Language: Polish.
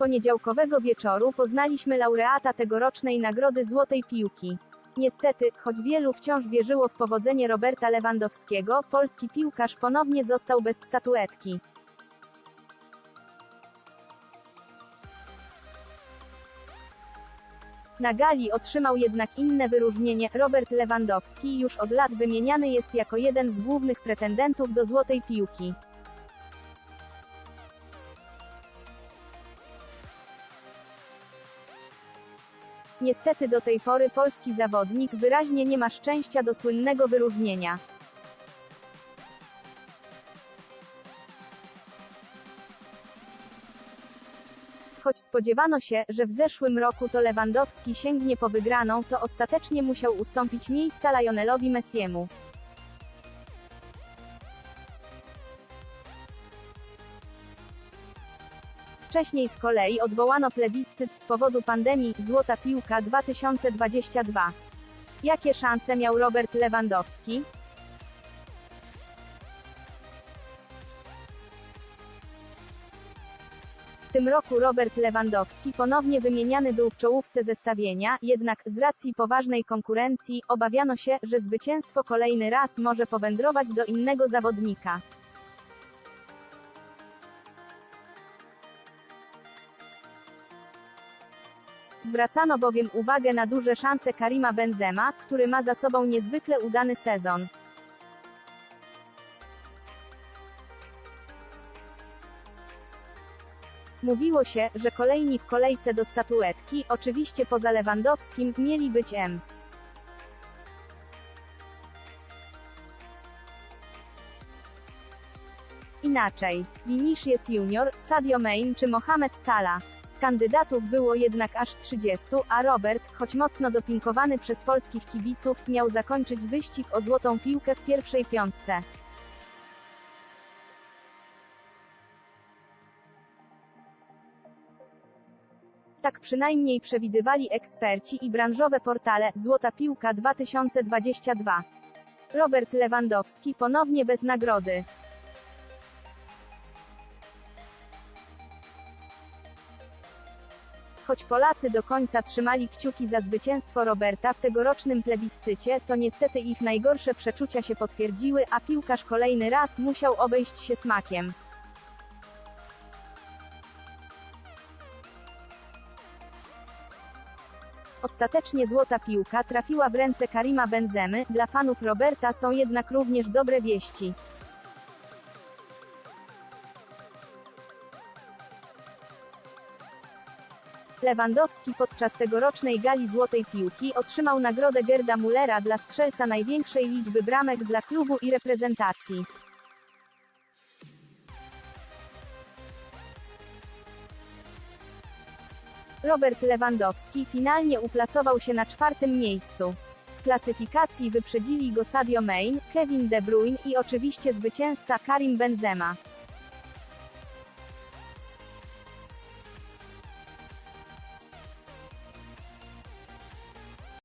Poniedziałkowego wieczoru poznaliśmy laureata tegorocznej Nagrody Złotej Piłki. Niestety, choć wielu wciąż wierzyło w powodzenie Roberta Lewandowskiego, polski piłkarz ponownie został bez statuetki. Na gali otrzymał jednak inne wyróżnienie. Robert Lewandowski już od lat wymieniany jest jako jeden z głównych pretendentów do Złotej Piłki. Niestety do tej pory polski zawodnik wyraźnie nie ma szczęścia do słynnego wyróżnienia. Choć spodziewano się, że w zeszłym roku to Lewandowski sięgnie po wygraną, to ostatecznie musiał ustąpić miejsca Lionelowi Messiemu. Wcześniej z kolei odwołano plebiscyt z powodu pandemii Złota Piłka 2022. Jakie szanse miał Robert Lewandowski? W tym roku Robert Lewandowski ponownie wymieniany był w czołówce zestawienia, jednak z racji poważnej konkurencji obawiano się, że zwycięstwo kolejny raz może powędrować do innego zawodnika. Zwracano bowiem uwagę na duże szanse Karima Benzema, który ma za sobą niezwykle udany sezon. Mówiło się, że kolejni w kolejce do statuetki, oczywiście poza Lewandowskim, mieli być M. Inaczej. Vinicius Junior, Sadio Mane czy Mohamed Salah. Kandydatów było jednak aż 30, a Robert, choć mocno dopingowany przez polskich kibiców, miał zakończyć wyścig o złotą piłkę w pierwszej piątce. Tak przynajmniej przewidywali eksperci i branżowe portale Złota Piłka 2022. Robert Lewandowski ponownie bez nagrody. Choć Polacy do końca trzymali kciuki za zwycięstwo Roberta w tegorocznym plebiscycie, to niestety ich najgorsze przeczucia się potwierdziły, a piłkarz kolejny raz musiał obejść się smakiem. Ostatecznie złota piłka trafiła w ręce Karima Benzemy, dla fanów Roberta są jednak również dobre wieści. Lewandowski podczas tegorocznej gali Złotej Piłki otrzymał nagrodę Gerda Mullera dla strzelca największej liczby bramek dla klubu i reprezentacji. Robert Lewandowski finalnie uplasował się na czwartym miejscu. W klasyfikacji wyprzedzili go Sadio Mane, Kevin De Bruyne i oczywiście zwycięzca Karim Benzema.